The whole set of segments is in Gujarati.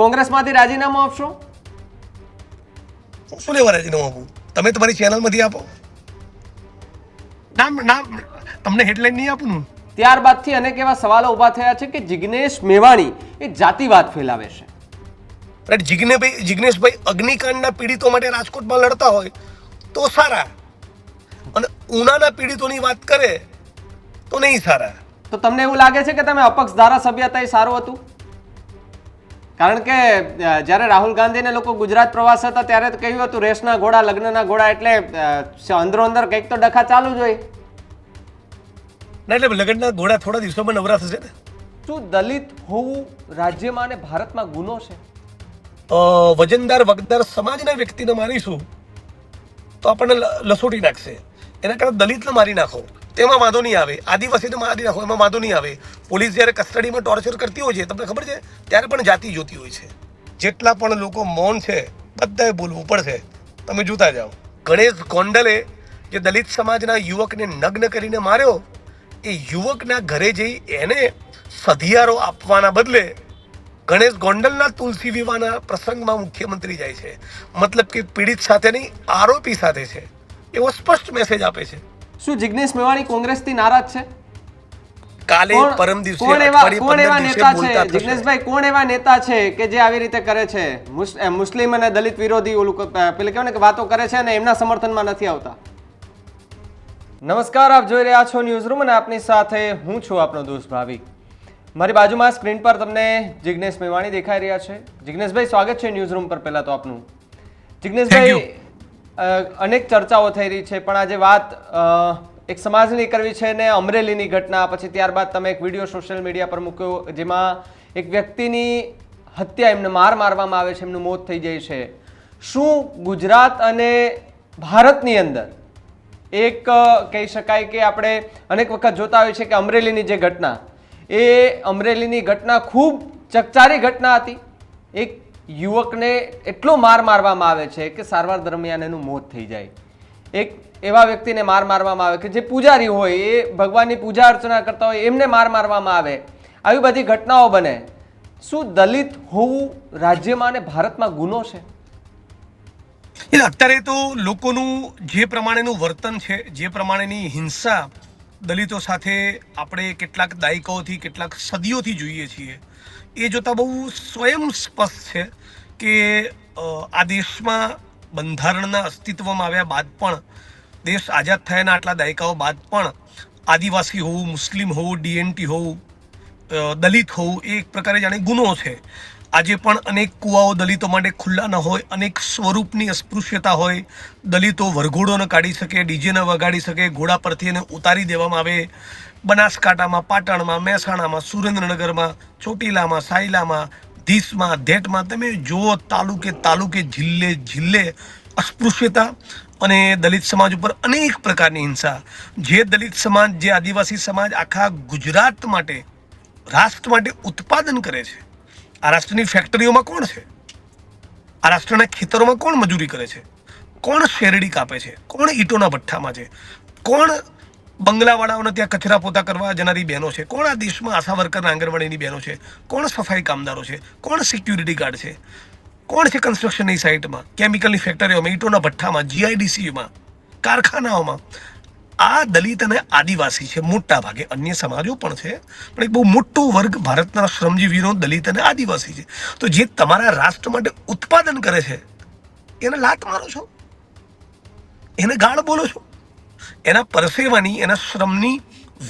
કોંગ્રેસમાંથી રાજીનામું આપશો? શું લેવા રાજીનામું આપું? તમે તમારી ચેનલમાંથી આપો. નામ નામ તમને હેડલાઇન નહીં આપું ત્યારબાદથી અનેક એવા સવાલો ઊભા થયા છે કે જિગ્નેશ મેવાણી એ જાતિવાદ ફેલાવે છે. જિગ્નેભાઈ જિગ્નેશભાઈ અગ્નિકાંડના પીડિતો માટે રાજકોટમાં લડતા હોય તો સારા. અને ઉનાના પીડિતોની વાત કરે તો નહીં સારા. તો તમને એવું લાગે છે કે તમે અપક્ષ ધારાસભ્ય હતા એ સારું હતું? કારણ કે જ્યારે રાહુલ ગાંધીને લોકો ગુજરાત પ્રવાસ હતા ત્યારે તો કહ્યું હતું રેસના ઘોડા લગ્નના ઘોડા એટલે અંદરો અંદર કંઈક તો ડખા ચાલુ જ હોય. ના એટલે લગ્નના ઘોડા થોડા દિવસોમાં નવરા થશે ને? શું દલિત હોવું રાજ્યમાં અને ભારતમાં ગુનો છે. વજનદાર વગદાર સમાજના વ્યક્તિને મારીશું તો આપણને લસોટી નાખશે. એના કરતાં દલિતને મારી નાખો. તેમાં વાંધો નહીં આવે. આદિવાસી આદિ નાખો, એમાં વાંધો નહીં આવે. પોલીસ જ્યારે કસ્ટડીમાં ટોર્ચર કરતી હોય છે, તમને ખબર છે? ત્યારે પણ જાતિ જોતી હોય છે. જેટલા પણ લોકો મૌન છે, બધાએ બોલવું પડશે. તમે જોતા જાઓ. ગણેશ ગોંડલે જે દલિત સમાજના યુવકને નગ્ન કરીને માર્યો, એ યુવકના ઘરે જઈ એને સધિયારો આપવાના બદલે ગણેશ ગોંડલના તુલસી વિવાહના પ્રસંગમાં મુખ્યમંત્રી જાય છે. મતલબ કે પીડિત સાથે નહીં, આરોપી સાથે છે. એવો સ્પષ્ટ મેસેજ આપે છે. શું જિગ્નેશ મેવાણી કોંગ્રેસથી નારાજ છે? કાલે પરમ દિવસે કોણ એવા કોણ એવા નેતા છે? જિગ્નેશભાઈ કોણ એવા નેતા છે કે જે આવી રીતે કરે છે? મુસ્લિમ અને દલિત વિરોધી ઓલું પેલે કહેવાય ને કે વાતો કરે છે અને એમના સમર્થનમાં નથી આવતા. નમસ્કાર આપ જોઈ રહ્યા છો ન્યૂઝ રૂમ અને આપની સાથે હું છું આપનો દોસ્ત ભાવિક મારી બાજુમાં સ્ક્રીન પર તમને જિગ્નેશ મેવાણી દેખાઈ રહ્યા છે. જિગ્નેશભાઈ સ્વાગત છે ન્યૂઝ રૂમ પર પહેલા તો આપનું. જિગ્નેશભાઈ અનેક ચર્ચાઓ થઈ રહી છે, પણ આજે વાત એક સમાજની કરવી છે ને અમરેલીની ઘટના, પછી ત્યારબાદ તમે એક વીડિયો સોશિયલ મીડિયા પર મૂક્યો, જેમાં એક વ્યક્તિની હત્યા એમને માર મારવામાં આવે છે, એમનું મોત થઈ જાય છે. શું ગુજરાત અને ભારતની અંદર એક કહી શકાય કે આપણે અનેક વખત જોતા હોઈએ છીએ કે અમરેલીની જે ઘટના, એ અમરેલીની ઘટના ખૂબ ચકચારી ઘટના હતી. એક યુવકને એટલો માર મારવામાં આવે છે કે સારવાર દરમિયાન એનું મોત થઈ જાય. એક એવા વ્યક્તિને માર મારવામાં આવે કે જે પૂજારી હોય, એ ભગવાનની પૂજા અર્ચના કરતા હોય, એમને માર મારવામાં આવે. આવી બધી ઘટનાઓ બને. શું દલિત હોવું રાજ્યમાં અને ભારતમાં ગુનો છે? એટલે અત્યારે તો લોકોનું જે પ્રમાણેનું વર્તન છે, જે પ્રમાણેની હિંસા દલિતો સાથે આપણે કેટલાક દાયકાઓથી, કેટલાક સદીઓથી જોઈએ છીએ. એ જોતાં બહુ સ્વયં સ્પષ્ટ છે કે આ દેશમાં બંધારણના અસ્તિત્વમાં આવ્યા બાદ પણ, દેશ આઝાદ થયાના આટલા દાયકાઓ બાદ પણ આદિવાસી હોવું, મુસ્લિમ હોવું, ડીએનટી હોવું દલિત હોવું એ એક પ્રકારે જાણે ગુનો છે. આજે પણ અનેક કુવાઓ દલિતો માટે ખુલ્લા ન હોય, અનેક સ્વરૂપની અસ્પૃશ્યતા હોય, દલિતો વરઘોડો ન કાઢી શકે ડીજે ન વગાડી શકે, ઘોડા પરથી એને ઉતારી દેવામાં આવે બનાસકાંઠામાં, પાટણમાં, મહેસાણામાં, સુરેન્દ્રનગરમાં, ચોટીલામાં, સાયલામાં, ધીસમાં, ધેટમાં તમે જુઓ તાલુકે તાલુકે, જિલ્લે જિલ્લે અસ્પૃશ્યતા અને દલિત સમાજ ઉપર અનેક પ્રકારની હિંસા. જે દલિત સમાજ, જે આદિવાસી સમાજ આખા ગુજરાત માટે, રાષ્ટ્ર માટે ઉત્પાદન કરે છે. આ રાષ્ટ્રની ફેક્ટરીઓમાં કોણ છે? આ રાષ્ટ્રના ખેતરોમાં કોણ મજૂરી કરે છે? કોણ શેરડી કાપે છે? કોણ ઈંટોના ભઠ્ઠામાં છે? કોણ બંગલાવાળાઓને ત્યાં કચરા પોતા કરવા જનારી બહેનો છે. કોણ આ દેશમાં આશા વર્કર આંગણવાડીની બહેનો છે? કોણ સફાઈ કામદારો છે? કોણ સિક્યુરિટી ગાર્ડ છે? કોણ છે કન્સ્ટ્રક્શનની સાઇટમાં કેમિકલની ફેક્ટરીઓમાં ઈંટોના ભઠ્ઠામાં જીઆઈડીસીમાં કારખાનાઓમાં? આ દલિત અને આદિવાસી છે, મોટા ભાગે. અન્ય સમાજો પણ છે, પણ એક બહુ મોટો વર્ગ ભારતના શ્રમજીવીનો દલિત અને આદિવાસી છે. તો જે તમારા રાષ્ટ્ર માટે ઉત્પાદન કરે છે, એને લાત મારો છો? એને ગાળ બોલો છો? એના પરસેવાની, એના શ્રમની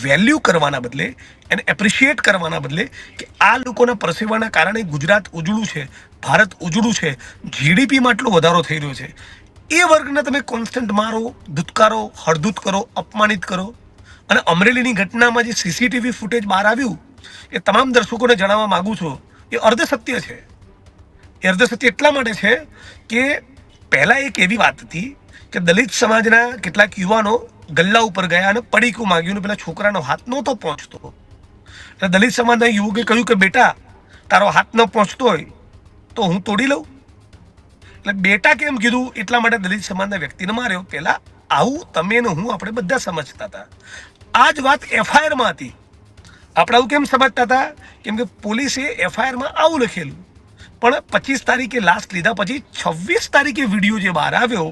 વેલ્યુ કરવાના બદલે, એને એપ્રિશિએટ કરવાના બદલે કે આ લોકોના પરસેવાના કારણે ગુજરાત ઉજળું છે, ભારત ઉજળું છે જીડીપીમાં આટલો વધારો થઈ રહ્યો છે. એ વર્ગને તમે કોન્સ્ટન્ટ મારો, ધુતકારો, હળધૂત કરો, અપમાનિત કરો. અને અમરેલીની ઘટનામાં જે સીસીટીવી ફૂટેજ બહાર આવ્યું, એ તમામ દર્શકોને જણાવવા માગું છું, એ અર્ધ સત્ય છે. એ અર્ધ સત્ય એટલા માટે છે કે પહેલાં એક એવી વાત હતી કે દલિત સમાજના કેટલાક યુવાનો ગલ્લા ઉપર ગયા અને પડીકું માંગ્યું ને પેલા છોકરાનો હાથ નહોતો પહોંચતો. એટલે દલિત સમાજના યુવકે કહ્યું કે, બેટા, તારો હાથ ન પહોંચતો હોય તો હું તોડી લઉં. એટલે બેટા કેમ કીધું? એટલા માટે દલિત સમાજના વ્યક્તિને માર્યો, પેલા આવું તમે ને હું આપણે બધા સમજતા હતા. આ જ વાત એફઆઈઆરમાં હતી. આપણે આવું કેમ સમજતા હતા? કેમ કે પોલીસે એફઆઈઆરમાં આવું લખેલું. પણ પચીસ તારીખે લાસ્ટ લીધા પછી છવ્વીસ તારીખે વીડિયો જે બહાર આવ્યો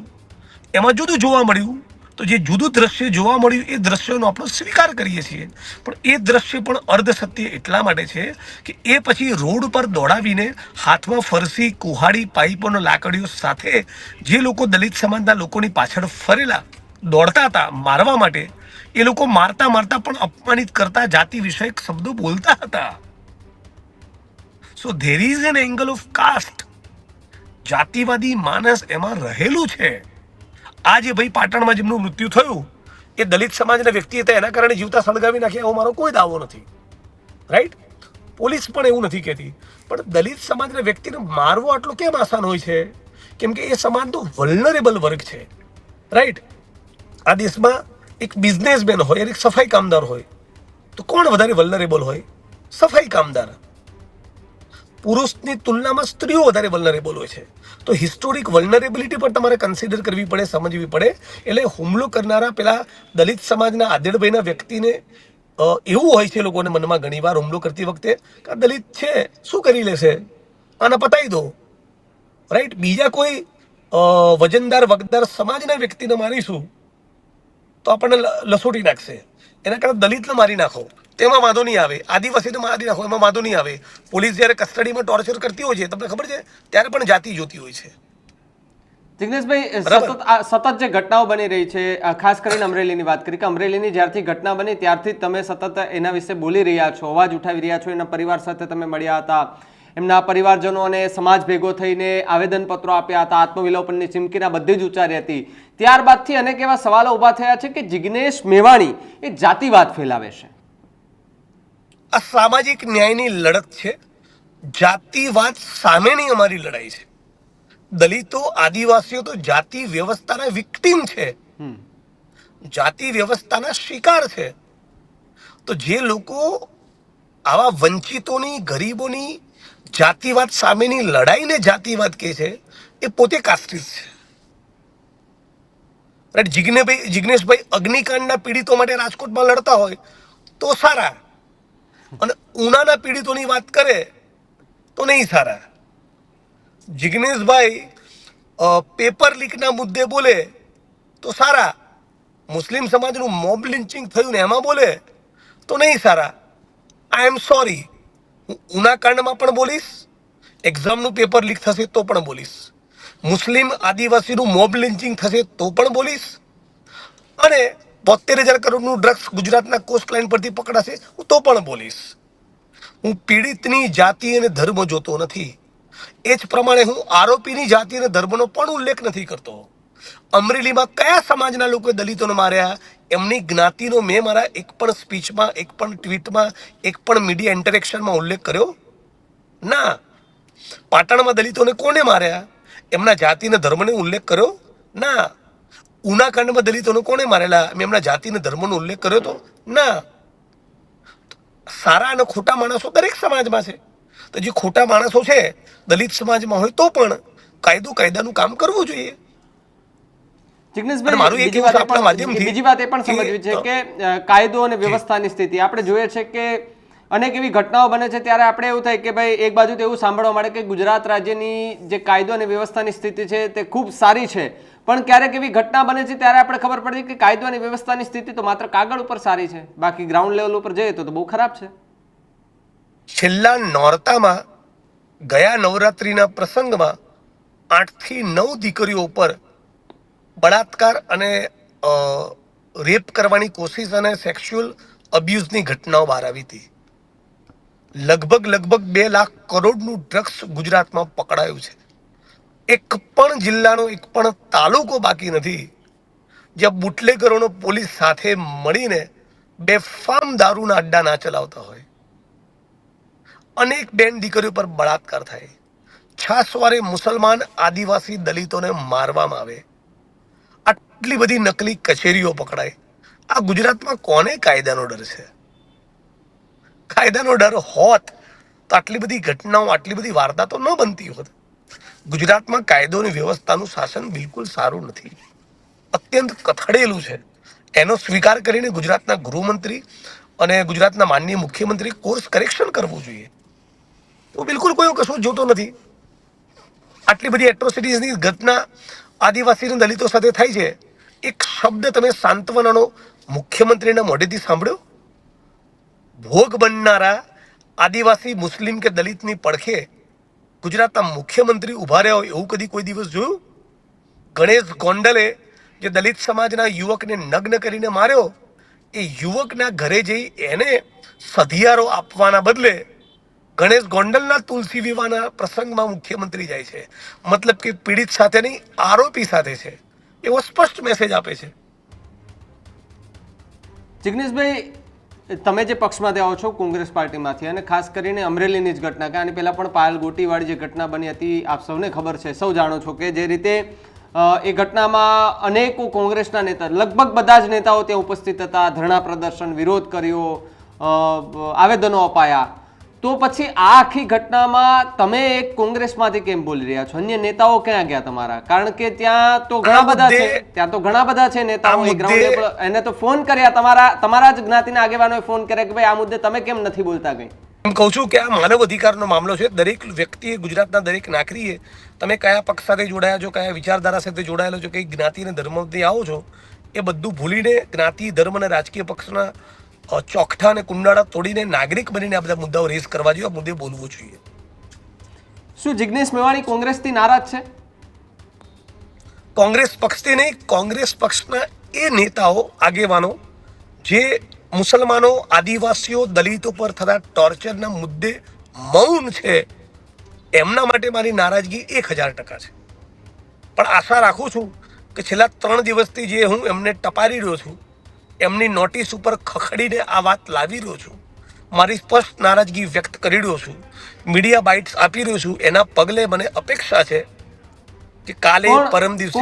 એમાં જુદું જોવા મળ્યું. તો જે જુદું દ્રશ્ય જોવા મળ્યું, એ દ્રશ્યનો આપણે સ્વીકાર કરીએ છીએ. પણ એ દ્રશ્ય પણ અર્ધ સત્ય એટલા માટે છે કે એ પછી રોડ પર દોડાવીને હાથમાં ફરસી કુહાડી પાઇપોનો લાકડીઓ સાથે જે લોકો દલિત સમાજના લોકોની પાછળ ફરેલા, દોડતા હતા, મારવા માટે, એ લોકો મારતા મારતા પણ અપમાનિત કરતા જાતિ વિષયક શબ્દો બોલતા હતા. So there is an angle of caste જાતિવાદી માનસ એમાં રહેલું છે. આ જે ભાઈ પાટણમાં જેમનું મૃત્યુ થયું, એ દલિત સમાજના વ્યક્તિ હતા એના કારણે જીવતા સળગાવી નાખ્યા એવો મારો કોઈ દાવો નથી. રાઈટ પોલીસ પણ એવું નથી કહેતી. પણ દલિત સમાજના વ્યક્તિને મારવો આટલો કેમ આસાન હોય છે? કેમ કે એ સમાજનો વલ્નરેબલ વર્ગ છે. રાઈટ આ દેશમાં એક બિઝનેસમેન હોય એક સફાઈ કામદાર હોય. તો કોણ વધારે વલ્નરેબલ હોય? સફાઈ કામદાર. પુરુષની તુલનામાં સ્ત્રીઓ વધારે વલ્નરેબલ હોય છે. તો હિસ્ટોરિક વલનરેબિલિટી પણ તમારે કન્સિડર કરવી પડે, સમજવી પડે. એટલે હુમલો કરનારા પેલા દલિત સમાજના આદેડભાઈના વ્યક્તિને એવું હોય છે લોકોને મનમાં ઘણીવાર હુમલો કરતી વખતે કે દલિત છે, શું કરી લેશે? આને પતાવી દો. રાઈટ બીજા કોઈ વજનદાર, વગદાર સમાજના વ્યક્તિને મારીશું, તો આપણને લસોટી નાખશે. એના કરતાં દલિતને મારી નાખો. તેમાં વાંધો નહીં આવે. આદિવાસીને મારી નાખો એમાં વાંધો નહીં આવે. પોલીસ જ્યારે કસ્ટડીમાં ટોર્ચર કરતી હોય છે તમને ખબર છે? ત્યારે પણ જાતિ જોતી હોય છે. જિગ્નેશભાઈ સતત સતત જે ઘટનાઓ બની રહી છે ખાસ કરીને અમરેલીની વાત કરી કે અમરેલીની જ્યારથી ઘટના બની ત્યારથી તમે સતત એના વિશે બોલી રહ્યા છો અવાજ ઉઠાવી રહ્યા છો એના પરિવાર સાથે તમે મળ્યા હતા એમના પરિવારજનો અને સમાજ ભેગો થઈને આવેદનપત્રો આપ્યા હતા આત્મવિલોપનની ચીમકીના બધી જ ઉચ્ચારી હતી. ત્યારબાદથી અનેક એવા સવાલો ઊભા થયા છે કે જિગ્નેશ મેવાણી એ જાતિવાદ ફેલાવે છે. આ સામાજિક ન્યાયની લડત છે. જાતિવાદ સામેની અમારી લડાઈ છે. દલિતો આદિવાસીઓ તો જાતિ વ્યવસ્થાના વિક્ટીમ છે. જાતિ વ્યવસ્થાના શિકાર છે. તો જે લોકો આવા વંચિતોની ગરીબોની જાતિવાદ સામેની લડાઈને જાતિવાદ કહે છે એ પોતે કાસ્ટિસ છે. રાઈટ જિજ્ઞેભાઈ જિજ્ઞેશભાઈ અગ્નિકાંડના પીડિતો માટે રાજકોટમાં લડતા હોય તો સારા. અને ઉનાના પીડિતોની વાત કરે તો નહીં સારા. જિગ્નેશભાઈ પેપર લીકના મુદ્દે બોલે તો સારા. મુસ્લિમ સમાજનું મોબ લિન્ચિંગ થયું ને એમાં બોલે તો નહીં સારા. આઈ એમ સોરી હું ઉના કાંડમાં પણ બોલીશ, એક્ઝામનું પેપર લીક થશે તો પણ બોલીશ. મુસ્લિમ આદિવાસીનું મોબ લિન્ચિંગ થશે તો પણ બોલીશ. અને બોતેર હજાર કરોડનું ડ્રગ્સ ગુજરાતના કોસ્ટ લાઇન પરથી પકડાશે, હું તો પણ બોલીશ. હું પીડિતની જાતિ અને ધર્મ જોતો નથી. એ જ પ્રમાણે હું આરોપીની જાતિ અને ધર્મનો પણ ઉલ્લેખ નથી કરતો. અમરેલીમાં કયા સમાજના લોકોએ દલિતોને માર્યા? એમની જ્ઞાતિનો મેં મારા એક પણ સ્પીચમાં, એક પણ ટ્વીટમાં એક પણ મીડિયા ઇન્ટરેક્શનમાં ઉલ્લેખ કર્યો? ના. પાટણમાં દલિતોને કોને માર્યા? એમના જાતિ અને ધર્મને ઉલ્લેખ કર્યો? ના. ઉના કાંડમાં દલિતોને કોને મારેલા? મેં એમના જાતિ અને ધર્મનો ઉલ્લેખ કર્યો હતો ના. સારા અને ખોટા માણસો દરેક સમાજમાં છે. તો જે ખોટા માણસો છે દલિત સમાજમાં હોય તો પણ કાયદો કાયદાનું કામ કરવું જોઈએ. બીજી વાત એ પણ- સમજવી છે કે કાયદો અને વ્યવસ્થાની સ્થિતિ. આપણે જોઈએ છે કે અનેક એવી ઘટનાઓ બને છે ત્યારે આપણે એવું થાય કે ભાઈ એક બાજુ તો એવું સાંભળવા મળે કે ગુજરાત રાજ્યની જે કાયદો અને વ્યવસ્થાની સ્થિતિ છે તે ખૂબ સારી છે. પણ ક્યારેક એવી ઘટના બને છે ત્યારે આપણે ખબર પડે કે કાયદો અને વ્યવસ્થાની સ્થિતિ તો માત્ર કાગળ ઉપર સારી છે. બાકી ગ્રાઉન્ડ લેવલ ઉપર જઈએ તો બહુ ખરાબ છે. છેલ્લા નોરતામાં ગયા નવરાત્રિના પ્રસંગમાં આઠથી નવ દીકરીઓ ઉપર બળાત્કાર અને રેપ કરવાની કોશિશ અને સેક્સ્યુઅલ અબ્યુઝની ઘટનાઓ બહાર આવી હતી. લગભગ લગભગ બે લાખ કરોડનું ડ્રગ્સ ગુજરાતમાં પકડાયું છે. એક પણ જિલ્લાનો એક પણ તાલુકો બાકી નથી. જ્યાં બુટલેગરોનો પોલીસ સાથે મળીને બેફામ દારૂના અડ્ડા ના ચલાવતા હોય. અનેક બેન દીકરીઓ પર બળાત્કાર થાય. છાસવારે મુસલમાન આદિવાસી દલિતોને મારવામાં આવે. આટલી બધી નકલી કચેરીઓ પકડાય. આ ગુજરાતમાં કોને કાયદાનો ડર છે? કાયદાનો ડર હોત તો આટલી બધી ઘટનાઓ, આટલી બધી વાર્તા તો ન બનતી હોત. ગુજરાતમાં કાયદો અને વ્યવસ્થાનું શાસન બિલકુલ સારું નથી. અત્યંત કથળેલું છે. એનો સ્વીકાર કરીને ગુજરાતના ગૃહમંત્રી અને ગુજરાતના માનનીય મુખ્યમંત્રી કોર્સ કરેક્શન કરવું જોઈએ. તો બિલકુલ કોઈ કશું જોતો નથી. આટલી બધી એટ્રોસિટીઝની ઘટના આદિવાસી દલિતો સાથે થાય છે. એક શબ્દ તમે સાંત્વનાનો મુખ્યમંત્રીના મોઢેથી સાંભળ્યો? ભોગ બનનારા આદિવાસી મુસ્લિમ કે દલિતની પડખે ગુજરાતના મુખ્યમંત્રી ઊભા રહ્યા હોય એવું કદી કોઈ દિવસ જોયું? ગણેશ ગોંડલે જે દલિત સમાજના યુવકને નગ્ન કરીને માર્યો, એ યુવકના ઘરે જઈ એને સધિયારો આપવાના બદલે ગણેશ ગોંડલના તુલસી વિવાહના પ્રસંગમાં મુખ્યમંત્રી જાય છે. મતલબ કે પીડિત સાથે નહીં આરોપી સાથે છે. એવો સ્પષ્ટ મેસેજ આપે છે. જિગ્નેશભાઈ તમે જે પક્ષમાંથી આવો છો કોંગ્રેસ પાર્ટીમાંથી અને ખાસ કરીને અમરેલીની જ ઘટના કે આની પહેલાં પણ પાયલ ગોટીવાળી જે ઘટના બની હતી, આપ સૌને ખબર છે, સૌ જાણો છો કે જે રીતે એ ઘટનામાં અનેકો કોંગ્રેસના નેતા, લગભગ બધા જ નેતાઓ ત્યાં ઉપસ્થિત હતા, ધરણા પ્રદર્શન વિરોધ કર્યો આવેદનો અપાયા. તો પછી આ આખી ઘટનામાં તમે એક કોંગ્રેસમાંથી કેમ બોલી રહ્યા છો? અન્ય નેતાઓ ક્યાં ગયા તમારા? કારણ કે ત્યાં તો ઘણા બધા છે. ત્યાં તો ઘણા બધા છે નેતાઓ. ગ્રાઉન્ડ એને તો ફોન કર્યા. તમારા તમારા જ જ્ઞાતિના આગેવાનોએ ફોન કર્યા કે ભાઈ આ મુદ્દે તમે કેમ નથી બોલતા કંઈ? એમ કહું છું કે આ માનવ અધિકારનો મામલો છે. દરેક વ્યક્તિએ ગુજરાતના દરેક નાગરિકે તમે કયા પક્ષ સાથે જોડાયા છો કયા વિચારધારા સાથે જોડાયેલો છો કઈ જ્ઞાતિ અને ધર્મથી આવો છો એ બધું ભૂલીને જ્ઞાતિ ધર્મ અને રાજકીય પક્ષના ચોકઠા અને કુંડાળા તોડીને નાગરિક બનીને આ બધા મુદ્દાઓ રેઝ કરવા જોઈએ આ મુદ્દે બોલવું જોઈએ. શું જિગ્નેશ મેવાણી કોંગ્રેસથી નારાજ છે? કોંગ્રેસ પક્ષથી નહીં કોંગ્રેસ પક્ષના એ નેતાઓ આગેવાનો જે મુસલમાનો આદિવાસીઓ દલિતો પર થતા ટોર્ચરના મુદ્દે મૌન છે એમના માટે મારી નારાજગી એક હજાર ટકા છે. પણ આશા રાખું છું કે છેલ્લા ત્રણ દિવસથી જે હું એમને ટપારી રહ્યો છું એમની નોટિસ ઉપર ખખડીને આ વાત લાવી રહ્યો છું. મારી સ્પષ્ટ નારાજગી વ્યક્ત કરી રહ્યો છું. મીડિયા બાઇટ્સ આપી રહ્યો છું. એના પગલે મને અપેક્ષા છે કે કાલે પરમ દિવસે.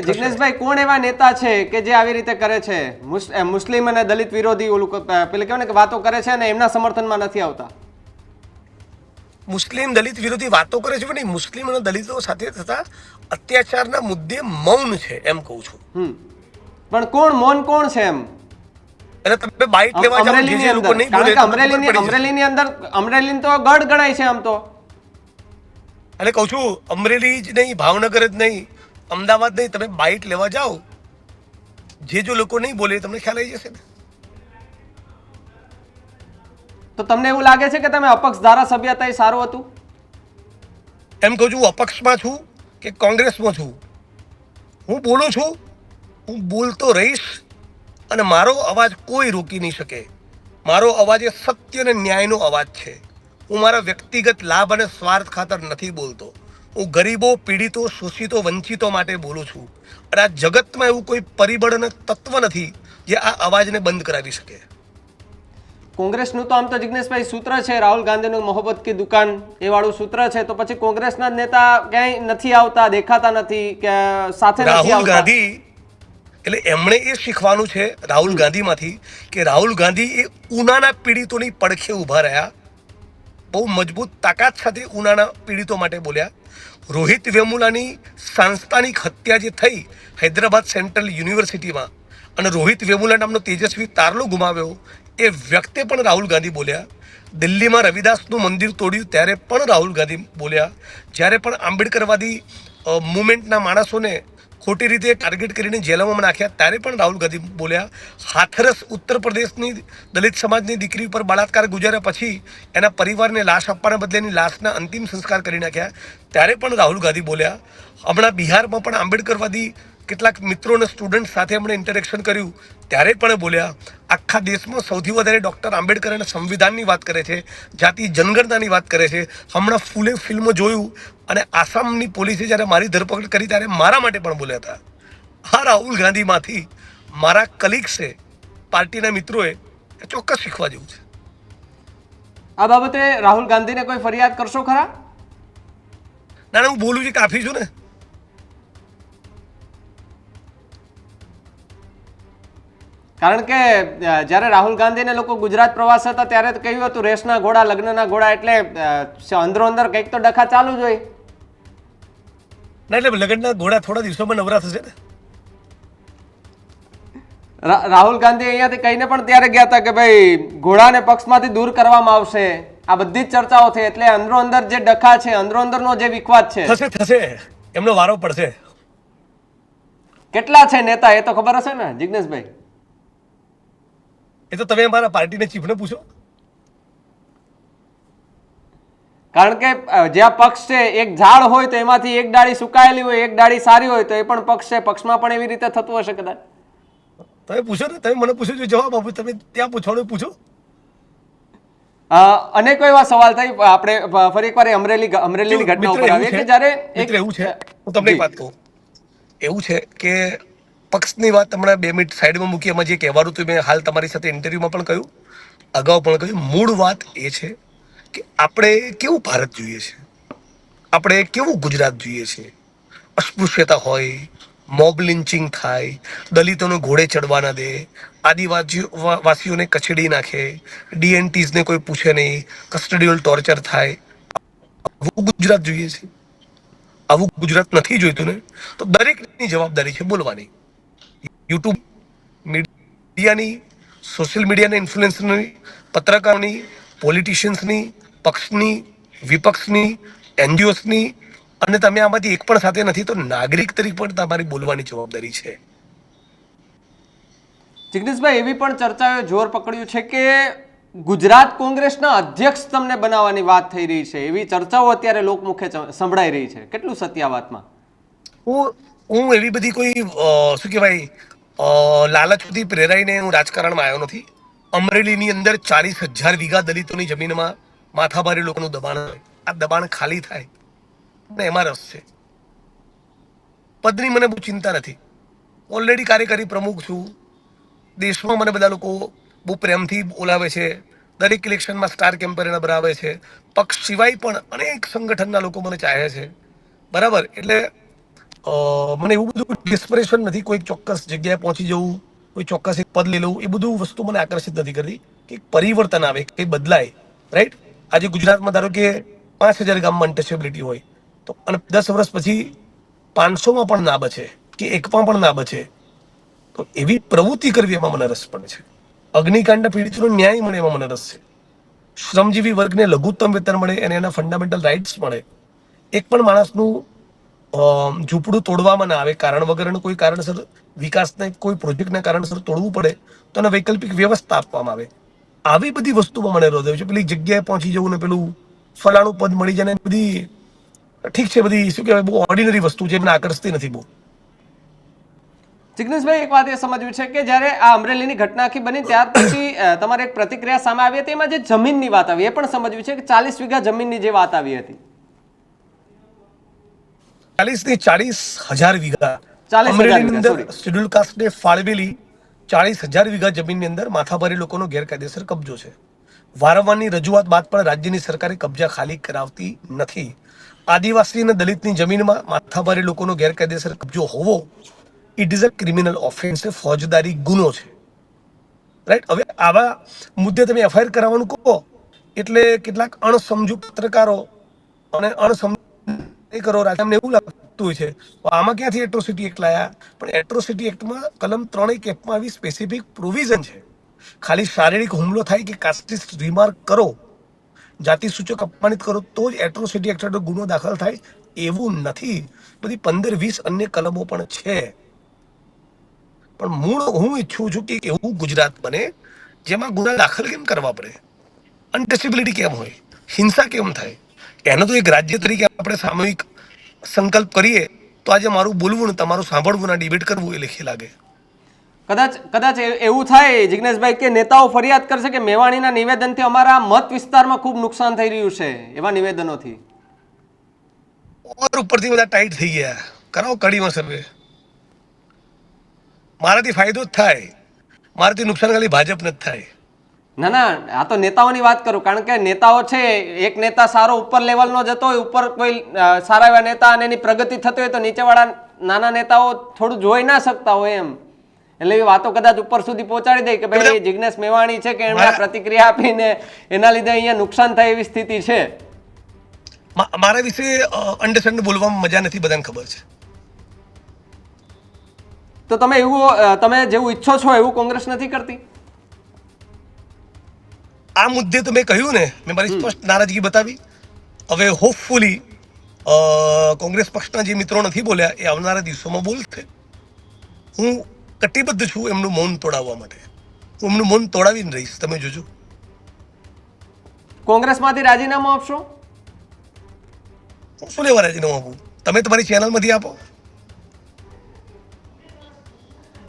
જિગ્નેશભાઈ કોણ એવા નેતા છે કે જે આવી રીતે કરે છે? મુસ્લિમ અને દલિત વિરોધી ઓલું પેલે કહેવાય ને કે વાતો કરે છે અને એમના સમર્થનમાં નથી આવતા. મુસ્લિમ દલિત વિરોધી વાતો કરે છે પણ મુસ્લિમ અને દલિતો સાથે થતા અત્યાચારના મુદ્દે મૌન છે એમ કહું છું. હમ. પણ કોણ મૌન કોણ છે એમ? એટલે તમે બાઇટ લેવા જાઓ જે અમરેલીની અંદર. અમરેલી તો ગઢ ગણાય છે આમ તો. એટલે કહું છું અમરેલી જ નહીં ભાવનગર જ નહીં અમદાવાદ નહીં તમે બાઇટ લેવા જાઓ. જે જો લોકો નહીં બોલે તમને ખ્યાલ આવી જશે તો તમને એવું લાગે છે કે તમે અપક્ષ ધારાસભ્ય હતા એ સારું હતું? એમ કહું છું અપક્ષમાં છું કે કોંગ્રેસમાં છું? હું બોલું છું? હું બોલતો રહીશ અને મારો અવાજ કોઈ રોકી નહીં શકે. મારો અવાજ એ સત્ય અને ન્યાયનો અવાજ છે. હું મારા વ્યક્તિગત લાભ અને સ્વાર્થ ખાતર નથી બોલતો. હું ગરીબો પીડિતો શોષિતો વંચિતો માટે બોલું છું. અને આ જગતમાં એવું કોઈ પરિબળ અને તત્વ નથી જે આ અવાજને બંધ કરાવી શકે. કોંગ્રેસનું તો આમ તો જિગ્નેશભાઈ સૂત્ર છે રાહુલ ગાંધીનું મોહબ્બત કી દુકાન એ વાળું સૂત્ર છે તો પછી કોંગ્રેસના નેતા ક્યાંય નથી આવતા દેખાતા નથી કે સાથે નથી રાહુલ ગાંધી એટલે એમણે એ શીખવાનું છે રાહુલ ગાંધીમાંથી કે રાહુલ ગાંધી એ ઉનાના પીડિતોની પડખે ઊભા રહ્યા. બહુ મજબૂત તાકાત સાથે ઉનાના પીડિતો માટે બોલ્યા. રોહિત વેમુલાની સાંસ્થાનિક હત્યા જે થઈ હૈદરાબાદ સેન્ટ્રલ યુનિવર્સિટીમાં અને રોહિત વેમુલા નામનો તેજસ્વી તારલો ગુમાવ્યો એ વ્યક્તે પણ રાહુલ ગાંધી બોલ્યા. દિલ્હીમાં રવિદાસનું મંદિર તોડ્યું ત્યારે પણ રાહુલ ગાંધી બોલ્યા. જ્યારે પણ આંબેડકરવાદી મુમેન્ટના માણસોને ખોટી રીતે ટાર્ગેટ કરીને જેલોમાં નાખ્યા, ત્યારે પણ રાહુલ ગાંધી બોલ્યા, હાથરસ ઉત્તર પ્રદેશની દલિત સમાજની દીકરી ઉપર બળાત્કાર ગુજાર્યા પછી એના પરિવારને લાશ આપવાના બદલે એની લાશના અંતિમ સંસ્કાર કરી નાખ્યા. ત્યારે પણ રાહુલ ગાંધી બોલ્યા, હમણાં બિહારમાં પણ આંબેડકરવાદી કેટલાક મિત્રો અને સ્ટુડન્ટ સાથે એમણે ઇન્ટરેક્શન કર્યું. ત્યારે પણ બોલ્યા આખા દેશમાં સૌથી વધારે ડૉક્ટર આંબેડકર અને સંવિધાનની વાત કરે છે જાતિ જનગણનાની વાત કરે છે. હમણાં ફૂલે ફિલ્મ જોયું અને આસામની પોલીસે જ્યારે મારી ધરપકડ કરી ત્યારે મારા માટે પણ બોલ્યા હતા. આ રાહુલ ગાંધીમાંથી મારા કલીગ્સે પાર્ટીના મિત્રોએ ચોક્કસ શીખવા જેવું છે. આ બાબતે રાહુલ ગાંધીને કોઈ ફરિયાદ કરશો ખરા? ના ના હું બોલું છું કાફી છું ને. કારણ કે જ્યારે રાહુલ ગાંધીને લોકો ગુજરાત પ્રવાસ હતા ત્યારે તો કહ્યું હતું રેસના ઘોડા લગ્નના ઘોડા એટલે અંદરો અંદર કંઈક તો ડખા ચાલુ જ હોય. ના એટલે લગ્નના ઘોડા થોડા દિવસોમાં નવરા થશે રાહુલ ગાંધી અહીંયાથી કહીને પણ ત્યારે ગયા હતા કે ભાઈ ઘોડાને પક્ષમાંથી દૂર કરવામાં આવશે. આ બધી જ ચર્ચાઓ થઈ એટલે અંદરો અંદર જે ડખા છે અંદરો અંદરનો જે વિખવાદ છે. થશે થશે. એમનો વારો પડશે. કેટલા છે નેતા એ તો ખબર હશે ને જિગ્નેશભાઈ? એ તો તમે અમારા પાર્ટીના ચીફને પૂછો. કારણ કે જ્યાં પક્ષ છે એક ઝાડ હોય તો એમાંથી એક ડાળી સુકાયેલી હોય એક ડાળી સારી હોય તો એ પણ પક્ષ છે. પક્ષમાં પણ એવી રીતે થતું હશે કદાચ. તમે પૂછો ને તમે મને પૂછો જો જવાબ આપું તમે ત્યાં પૂછવાનું પૂછો. અનેકો એવા સવાલ થઈ. આપણે ફરી એકવાર અમરેલી અમરેલીની ઘટના ઉપર આવીએ કે જ્યારે એક એવું છે? હું તમને એક વાત કહું. એવું છે કે પક્ષની વાત હમણાં બે મિનિટ સાઈડમાં મૂકી એમાં જે કહેવાનું હતું, મેં હાલ તમારી સાથે ઇન્ટરવ્યૂમાં પણ કહ્યું. અગાઉ પણ કહ્યું. મૂળ વાત એ છે કે આપણે કેવું ભારત જોઈએ છે? આપણે કેવું ગુજરાત જોઈએ છે? અસ્પૃશ્યતા હોય મોબ લિન્ચિંગ થાય, દલિતોને ઘોડે ચડવા ના દે આદિવાસી વાસીઓને કચડી નાખે ડીએનટીઝને કોઈ પૂછે નહીં કસ્ટડિયલ ટોર્ચર થાય. આવું ગુજરાત જોઈએ છે? આવું ગુજરાત નથી જોઈતું ને? તો દરેકની જવાબદારી છે બોલવાની. યુટ્યુબ મીડિયાની સોશિયલ મીડિયાના ઇન્ફ્લુએન્સની પત્રકારોની પોલિટિશિયન્સની પક્ષની વિપક્ષની એનજીઓસની અને તમે આમાંથી એક પણ સાથે નથી તો નાગરિક તરીકે પણ તમારી બોલવાની જવાબદારી છે. જિગ્નેશભાઈ એવી પણ ચર્ચાએ જોર પકડ્યું છે કે ગુજરાત કોંગ્રેસના અધ્યક્ષ તમને બનાવવાની વાત થઈ રહી છે. એવી ચર્ચાઓ અત્યારે લોકમુખે સંભળાઈ રહી છે. કેટલું સત્ય આ વાતમાં? હું હું એવી બધી કોઈ શું કહેવાય લાલચથી પ્રેરાઈને હું રાજકારણમાં આવ્યો નથી. અમરેલીની અંદર ચાલીસ હજાર વીઘા દલિતોની જમીનમાં માથાભારે લોકોનું દબાણ આ દબાણ ખાલી થાય. ને એમાં રસ છે. પદની મને બહુ ચિંતા નથી. ઓલરેડી કાર્યકારી પ્રમુખ છું. દેશમાં મને બધા લોકો બહુ પ્રેમથી બોલાવે છે. દરેક ઇલેક્શનમાં સ્ટાર કેમ્પેનર બરાવે છે. પક્ષ સિવાય પણ અનેક સંગઠનના લોકો મને ચાહે છે. બરાબર? એટલે મને એવું બધું ડિસ્પરેશન નથી કોઈ ચોક્કસ જગ્યાએ પહોંચી જવું, કોઈ ચોક્કસ એક પદ લઈ લઉં એ બધું વસ્તુ મને આકર્ષિત નથી કરતી. કે પરિવર્તન આવે, કે બદલાય રાઈટ આજે ગુજરાતમાં ધારો કે પાંચ હજાર ગામમાં અનટચેબિલિટી હોય, તો અને દસ વર્ષ પછી પાંચસોમાં પણ ના બચે, કે એકમાં પણ ના બચે, તો એવી પ્રવૃત્તિ કરવી એમાં મને રસ પણ છે. અગ્નિકાંડ પીડિતનો ન્યાય મળે એમાં મને રસ છે. શ્રમજીવી વર્ગને લઘુત્તમ વેતન મળે અને એના ફંડામેન્ટલ રાઇટ્સ મળે. એક પણ માણસનું ઝૂંપડું તોડવામાં ના આવે. કારણ વગરનું કોઈ કારણસર વિકાસને, કોઈ પ્રોજેક્ટના કારણસર તોડવું પડે, તો એને વૈકલ્પિક વ્યવસ્થા આપવામાં આવે. આવી બધી વસ્તુમાં મને રોજ છે. પેલી જગ્યાએ પહોંચી જવું ને પેલું ફલાણું પદ મળી જાય ને બધી, ઠીક છે, બધી શું કહેવાય, બહુ ઓર્ડિનરી વસ્તુ છે એમને આકર્ષતી નથી બહુ. જિગ્નેશભાઈ, એક વાત એ સમજવી છે કે જ્યારે આ અમરેલીની ઘટના આખી બની, ત્યાર પછી તમારે એક પ્રતિક્રિયા સામે આવી હતી, એમાં જે જમીનની વાત આવી, એ પણ સમજવી છે કે ચાલીસ વીઘા જમીનની જે વાત આવી હતી. ચાલીસથી ચાલીસ હજાર વીઘા અમરેલીની અંદર શેડ્યુલ કાસ્ટને ફાળવેલી ચાલીસ હજાર વીઘા જમીનની અંદર માથાભારી લોકોનો ગેરકાયદેસર કબજો છે. વારંવારની રજૂઆત બાદ પણ રાજ્યની સરકારે કબજા ખાલી કરાવતી નથી. આદિવાસી અને દલિતની જમીનમાં માથાભારી લોકોનો ગેરકાયદેસર કબજો હોવો it is a criminal offence ફોજદારી ગુનો છે. રાઈટ હવે આવા મુદ્દે તમે એફઆઈઆર કરાવવાનું કહો એટલે કેટલાક અણસમજુ પત્રકારો અને અણસમજુ એ કરો રાજ્યને એવું લાગતું છે, તો આમાં ક્યાંથી એટ્રોસિટી એક્ટ લાયા પણ એટ્રોસિટી એક્ટમાં કલમ ત્રણેય એક્ટમાં આવી સ્પેસિફિક પ્રોવિઝન છે. ખાલી શારીરિક હુમલો થાય કે કાસ્ટિસ્ટ રિમાર્ક કરો, જાતિ સૂચક અપમાનિત કરો, તો જ એટ્રોસિટી એક્ટ હેઠળ ગુનો દાખલ થાય, એવું નથી. બધી પંદર વીસ અન્ય કલમો પણ છે. પણ મૂળ હું ઈચ્છું છું કે એવું ગુજરાત બને, જેમાં ગુના દાખલ કેમ કરવા પડે? અનટચેબિલિટી કેમ હોય? હિંસા કેમ થાય? એનો તો એક રાજ્ય તરીકે આપણે સામૂહિક સંકલ્પ કરીએ તો આજે મારું બોલવું ને તમારું સાંભળવું ના ડિબેટ કરવું એ લેખી લાગે. કદાચ કદાચ એવું થાય જિગ્નેશભાઈ કે નેતાઓ ફરિયાદ કરશે કે મેવાણીના નિવેદનથી અમારા મત વિસ્તારમાં ખૂબ નુકસાન થઈ રહ્યું છે એવા નિવેદનોથી. ઓર ઉપરથી બધા ટાઈટ થઈ ગયા. કરાવો કડીમાં સર્વે. મારાથી ફાયદો જ થાય. મારાથી નુકસાન ખાલી ભાજપને જ થાય. ના ના આ તો નેતાઓની વાત કરું કારણ કે નેતાઓ છે એક નેતા સારો ઉપર લેવલનો જતો હોય ઉપર કોઈ સારા એવા નેતા અને એની પ્રગતિ થતી હોય તો નીચેવાળા નાના નેતાઓ થોડું જોઈ ના શકતા હોય એમ. એટલે એ વાતો કદાચ ઉપર સુધી પહોંચાડી દે કે ભાઈ જિગ્નેશ મેવાણી છે કે એમણે પ્રતિક્રિયા આપીને એના લીધે અહીંયા નુકસાન થાય એવી સ્થિતિ છે. મારા વિશે અન્ડરસ્ટેન્ડ બોલવામાં મજા નથી બધાને ખબર છે. તો તમે એવું તમે જેવું ઈચ્છો છો એવું કોંગ્રેસ નથી કરતી? આ મુદ્દે તો મેં કહ્યું ને મેં મારી સ્પષ્ટ નારાજગી બતાવી. હવે હોપફુલી કોંગ્રેસ પક્ષના જે મિત્રો નથી બોલ્યા એ આવનારા દિવસોમાં બોલશે. હું કટિબદ્ધ છું એમનું મૌન તોડાવવા માટે. હું એમનું મૌન તોડાવીને રહીશ તમે જોજો. કોંગ્રેસમાંથી રાજીનામું આપશો? હું શું લેવા રાજીનામું આપું? તમે તમારી ચેનલમાંથી આપો.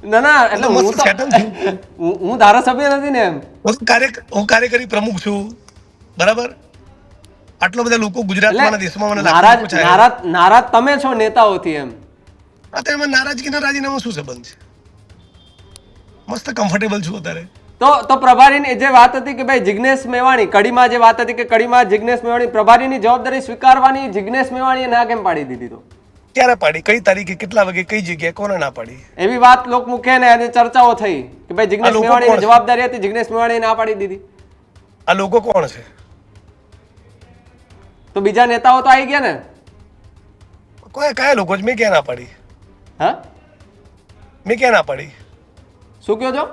ના ના એટલે હું તો હું ધારાસભ્ય નથી ને એમ. હું કાર્ય હું કાર્યકારી પ્રમુખ છું. બરાબર? આટલા બધા લોકો ગુજરાતમાં દેશમાં મને નારાજ. નારાજ નારાજ તમે છો નેતાઓથી એમ. તો એમાં નારાજગીના રાજીનામા શું સંબંધ છે? મસ્ત કમ્ફર્ટેબલ છું અત્યારે. તો તો પ્રભારીની જે વાત હતી કે ભાઈ જિગ્નેશ મેવાણી કડીમાં જે વાત હતી કે કડીમાં જિગ્નેશ મેવાણી પ્રભારીની જવાબદારી સ્વીકારવાની જિગ્નેશ મેવાણીએ ના કેમ પાડી દીધી તો? ક્યારે પાડી? કઈ તારીખે કેટલા વાગે કઈ જગ્યાએ કોને ના પાડી? એવી વાત લોકમુખે ને અને ચર્ચાઓ થઈ કે ભાઈ લોકો મેવાણીની? જવાબદારી હતી જિગ્નેશ મેવાણીએ ના પાડી દીધી. આ લોકો કોણ છે? તો બીજા નેતાઓ તો આવી ગયા ને? કોઈ કયા લોકો છે મેં ક્યાં ના પાડી? હા? મેં ક્યાં ના પાડી? શું કહો છો?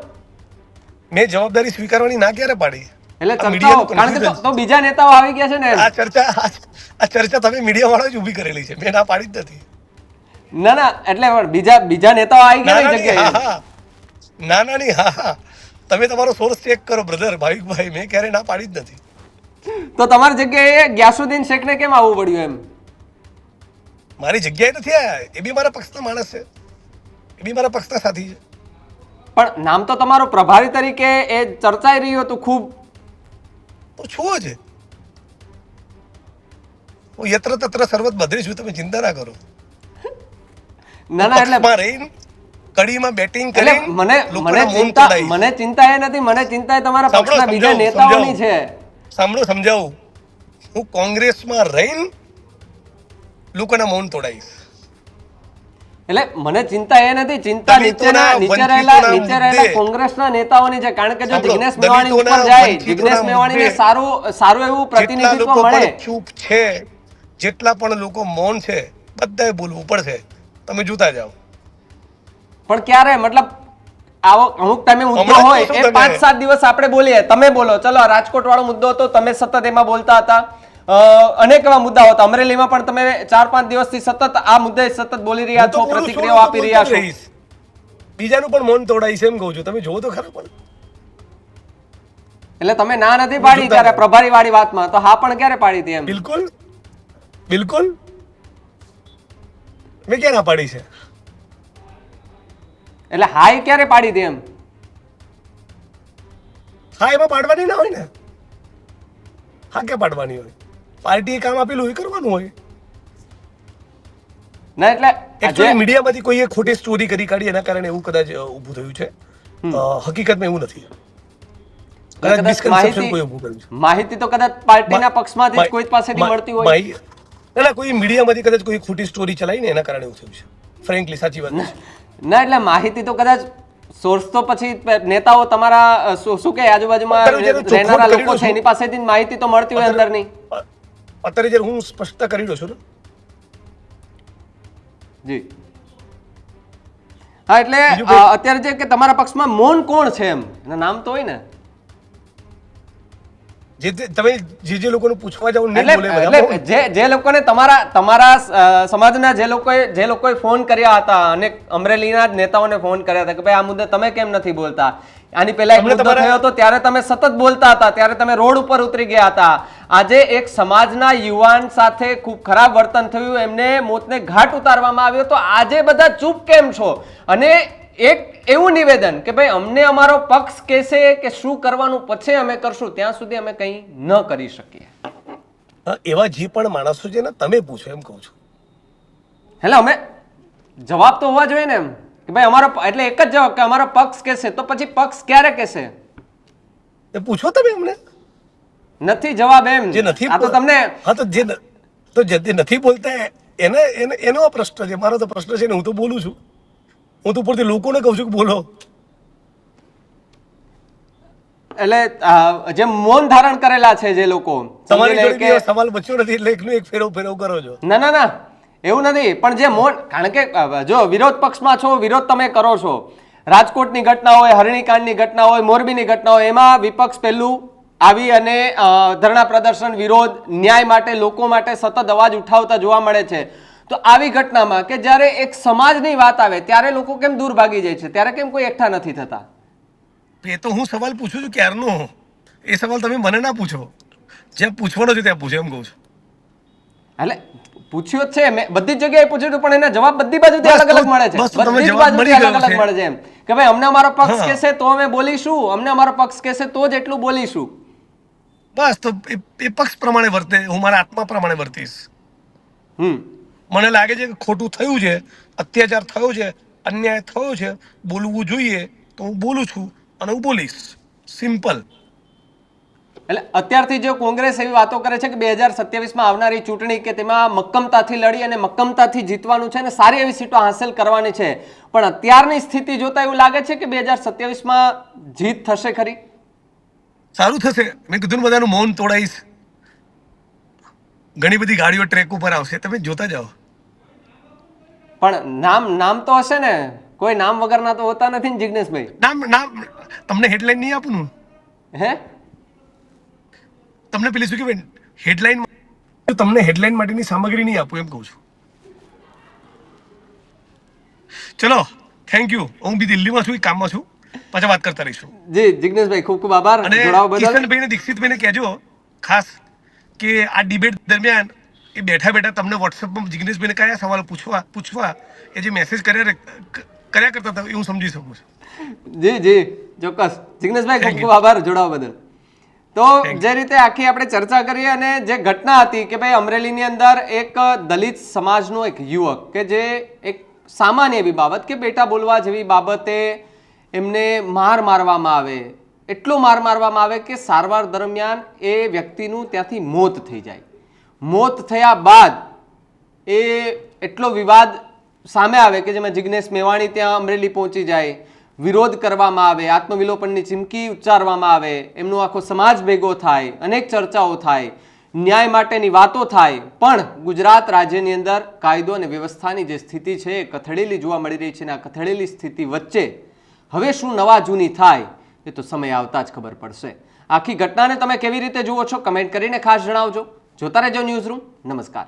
મેં જવાબદારી સ્વીકારવાની ના ક્યારે પાડી? એટલે ચર્ચાઓ કારણ કે તો- બીજા નેતાઓ આવી ગયા છે ને આ ચર્ચા આ- ચર્ચા તમે મીડિયા વાળા જ ઊભી કરેલી છે. મેં ના પાડી જ નથી. ના ના એટલે પણ બીજા બીજા નેતાઓ આવી ગયા ના એ ના જગ્યાએ. ના ના ની હા હા. તમે તમારો સોર્સ ચેક કરો બ્રધર ભાવિકભાઈ. મેં ક્યારે ના પાડી જ નથી. તો તમારી જગ્યાએ ગ્યાસુદ્દીન શેખને કેમ આવવું પડ્યું એમ? મારી જગ્યાએ નથી આયા. એ બી મારા પક્ષના માણસ છે. એ બી મારા પક્ષના સાથી છે. પણ નામ તો તમારો પ્રભારી તરીકે એ ચર્ચાઈ રહ્યું હતું ખૂબ. તો છો છે હું યત્ર તત્ર સર્વત બધે છું તમે ચિંતા ના કરો. ના ના એટલે રહીને કડીમાં બેટિંગ કરી મને મને ચિંતા મને ચિંતા એ નથી મને ચિંતા એ તમારા પક્ષના બીજા સમજાવું, નેતાઓની છે. સાંભળો સમજાવું. હું કોંગ્રેસમાં રહીને લોકોના મૌન તોડાઈશ એટલે મને ચિંતા એ નથી ચિંતા નીચેના નીચે રહેલા નીચે રહેલા કોંગ્રેસના નેતાઓની છે કારણ કે જો જિગ્નેશ મેવાણી ઉપર જાય જિગ્નેશ મેવાણીને સારું સારું એવું પ્રતિનિધિત્વ મળે. ચૂપ છે જેટલા પણ લોકો મૌન છે બધાએ બોલવું પડશે. તમે જોતા જાઓ. પણ ક્યારે? મતલબ આવો અમુક ટાઈમે મુદ્દો હોય એ પાંચ સાત દિવસ આપણે બોલીએ. તમે બોલો. ચલો રાજકોટ વાળો મુદ્દો હતો તમે સતત એમાં બોલતા હતા. અનેક એવા મુદ્દાઓ હતા. અમરેલીમાં પણ તમે ચાર પાંચ દિવસથી સતત આ મુદ્દે સતત બોલી રહ્યા છો પ્રતિક્રિયાઓ આપી રહ્યા છો. બીજાનું પણ મન તોડાય છે એમ કહું છું. તમે જોવો તો ખરા પણ. એટલે તમે ના નથી પાડી ત્યારે પ્રભારી વાળી વાતમાં? તો હા પણ ક્યારે પાડી હતી એમ? બિલકુલ. બિલકુલ. મેં ક્યાં ના પાડી છે? એટલે હાઈ ક્યારે પાડી હતી એમ? હા એમાં પાડવાની ના હોય ને. હા ક્યાં પાડવાની હોય? પાર્ટીએ કામ આપેલું એ કરવાનું હોય. ના એટલે એકચ્યુઅલી મીડિયામાંથી કોઈએ ખોટી સ્ટોરી કરી કાઢી એના કારણે એવું કદાચ ઊભું થયું છે. હકીકતમાં એવું નથી. માહિતી તો કદાચ પાર્ટીના પક્ષમાંથી જ કોઈ પાસેથી મળતી હોય. ના કોઈ મીડિયામાંથી કદાચ કોઈ ખોટી સ્ટોરી ચલાવી ને એના કારણે એવું થયું છે. ફ્રેન્કલી સાચી વાત. ના એટલે માહિતી તો કદાચ સોર્સ તો પછી નેતાઓ તમારા શું કે આજુબાજુમાં રહેનારા લોકો છે એની પાસેથી માહિતી તો મળતી હોય અંદરની. અત્યારે જ્યારે હું સ્પષ્ટતા કરી રહ્યો છું ને. જી. હા એટલે અત્યારે જે કે તમારા પક્ષમાં મૌન કોણ છે એમ? એના નામ તો હોય ને. જે તમે જે જે લોકોને પૂછવા જાવ એટલે જે જે લોકોને તમારા તમારા સમાજના જે લોકોએ જે લોકોએ ફોન કર્યા હતા અને અમરેલીના જ નેતાઓને ફોન કર્યા હતા કે ભાઈ આ મુદ્દે તમે કેમ નથી બોલતા? આની પહેલા એક મુદ્દો થયો હતો ત્યારે તમે સતત બોલતા હતા ત્યારે તમે રોડ ઉપર ઉતરી ગયા હતા. આજે એક સમાજના યુવાન સાથે ખૂબ ખરાબ વર્તન થયું એમને મોતને ઘાટ ઉતારવામાં આવ્યો. તો આજે બધા ચૂપ કેમ છો? અને એક એવું નિવેદન કે ભાઈ અમને અમારો પક્ષ કહેશે કે શું કરવાનું પછી અમે કરશું ત્યાં સુધી અમે કંઈ ન કરી શકીએ. એવા જે પણ માણસો છે ને તમે પૂછો એમ કહું છું. એટલે અમે જવાબ તો હોવા જોઈએ ને એમ. કે ભાઈ અમારો એટલે એક જ જવાબ કે અમારો પક્ષ કહેશે તો પછી પક્ષ ક્યારે કહેશે એ પૂછો તમે એમને નથી જવાબ એમ. જે નથી આ તો તમને હા તો જે તો જે નથી બોલતા એને એને એનો પ્રશ્ન છે મારો તો પ્રશ્ન છે ને હું તો બોલું છું. હું તો ઉપરથી લોકોને કહું છું કે બોલો. એટલે જે મૌન ધારણ કરેલા છે જે લોકો તમારી જોડે સવાલ બચ્યો નથી એટલે એકનો એક ફેરવ ફેરવ કરો છો. ના ના ના એવું નથી પણ જે મૌન કારણ કે જો વિરોધ પક્ષમાં છો વિરોધ તમે કરો છો. રાજકોટની ઘટના હોય હરણીકાંડની ઘટના હોય મોરબીની ઘટના હોય એમાં વિપક્ષ પહેલું આવી અને ધરણા પ્રદર્શન વિરોધ ન્યાય માટે લોકો માટે સતત અવાજ ઉઠાવતા જોવા મળે છે. તો આવી ઘટનામાં કે જ્યારે એક સમાજની વાત આવે ત્યારે લોકો કેમ દૂર ભાગી જાય છે? ત્યારે કેમ કોઈ એકઠા નથી થતા? એ તો હું સવાલ પૂછું છું ક્યારનો? એ સવાલ તમે મને ના પૂછો. જ્યાં પૂછવાનો છે ત્યાં પૂછો એમ કહું છું. એટલે પૂછ્યું છે મેં બધી જગ્યાએ પૂછ્યું હતું પણ એના જવાબ બધી બાજુથી અલગ અલગ મળે છે. બધી જ બાજુથી અલગ અલગ મળે છે એમ. કે ભાઈ અમને અમારો પક્ષ કહેશે તો અમે બોલીશું અમને અમારો પક્ષ કહેશે તો જ એટલું બોલીશું. બસ તો એ પક્ષ પ્રમાણે વર્તે હું મારા આત્મા પ્રમાણે વર્તીશ. હમ. મને લાગે છે કે ખોટું થયું છે અત્યાચાર થયો છે અન્યાય થયો છે બોલવું જોઈએ તો હું બોલું છું અને હું બોલીશ. સિમ્પલ એટલે અત્યારથી જો કોંગ્રેસ એવી વાતો કરે છે કે બે હજાર સત્યાવીસમાં આવનારી ચૂંટણી કે તેમાં મક્કમતાથી લડી અને મક્કમતાથી જીતવાનું છે અને સારી એવી સીટો હાંસલ કરવાની છે. પણ અત્યારની સ્થિતિ જોતા એવું લાગે છે કે બે હજાર સત્યાવીસમાં જીત થશે ખરી? સારું થશે. મેં કીધું બધાનું મૌન તોડાઈશ. ઘણી બધી ગાડીઓ ટ્રેક ઉપર આવશે. તમે જોતા જાઓ. પણ નામ નામ તો હશે ને. કોઈ નામ વગરના તો હોતા નથી ને જિગ્નેશભાઈ. નામ નામ તમને હેડલાઇન નહીં આપું ને હે? તમને પેલી શું કહેવાય? હેડલાઇન તમને હેડલાઇન માટેની સામગ્રી નહીં આપું એમ કહું છું. ચલો થેન્ક યુ હું બી દિલ્હીમાં છું કામમાં છું. પાછા વાત કરતા રહીશું. જી જિગ્નેશભાઈ ખૂબ ખૂબ આભાર. અને જોડાવા બદલ. કિશનભાઈને દીક્ષિતભાઈને કહેજો ખાસ કે આ ડિબેટ દરમિયાન એ બેઠા બેઠા તમને વોટ્સઅપમાં જિગ્નેશભાઈને કયા સવાલ પૂછવા પૂછવા એ જે મેસેજ કર્યા કર્યા કરતા હતા એ હું સમજી શકું છું. જી જી ચોક્કસ. જિગ્નેશભાઈ ખૂબ ખૂબ આભાર જોડાવા બદલ. તો જે રીતે આખી આપણે ચર્ચા કરીએ અને જે ઘટના હતી કે ભાઈ અમરેલીની અંદર એક દલિત સમાજનો એક યુવક કે જે એક સામાન્ય એવી બાબત કે બેટા બોલવા જેવી બાબતે એમને માર મારવામાં આવે એટલો માર મારવામાં આવે કે સારવાર દરમિયાન એ વ્યક્તિનું ત્યાંથી મોત થઈ જાય. મોત થયા બાદ એ એટલો વિવાદ સામે આવે કે જેમાં જિગ્નેશ મેવાણી ત્યાં અમરેલી પહોંચી જાય, વિરોધ કરવામાં આવે, આત્મવિલોપનની ચીમકી ઉચ્ચારવામાં આવે, એમનો આખો સમાજ ભેગો થાય, અનેક ચર્ચાઓ થાય, ન્યાય માટેની વાતો થાય, પણ ગુજરાત રાજ્યની અંદર કાયદો અને વ્યવસ્થાની જે સ્થિતિ છે એ કથળેલી જોવા મળી રહી છે અને આ કથળેલી સ્થિતિ વચ્ચે હવે શું નવા જૂની થાય એ તો સમય આવતા જ ખબર પડશે. આખી ઘટનાને તમે કેવી રીતે જુઓ છો, કમેન્ટ કરીને ખાસ જણાવજો. જોતા રહેજો ન્યૂઝ રૂમ નમસ્કાર.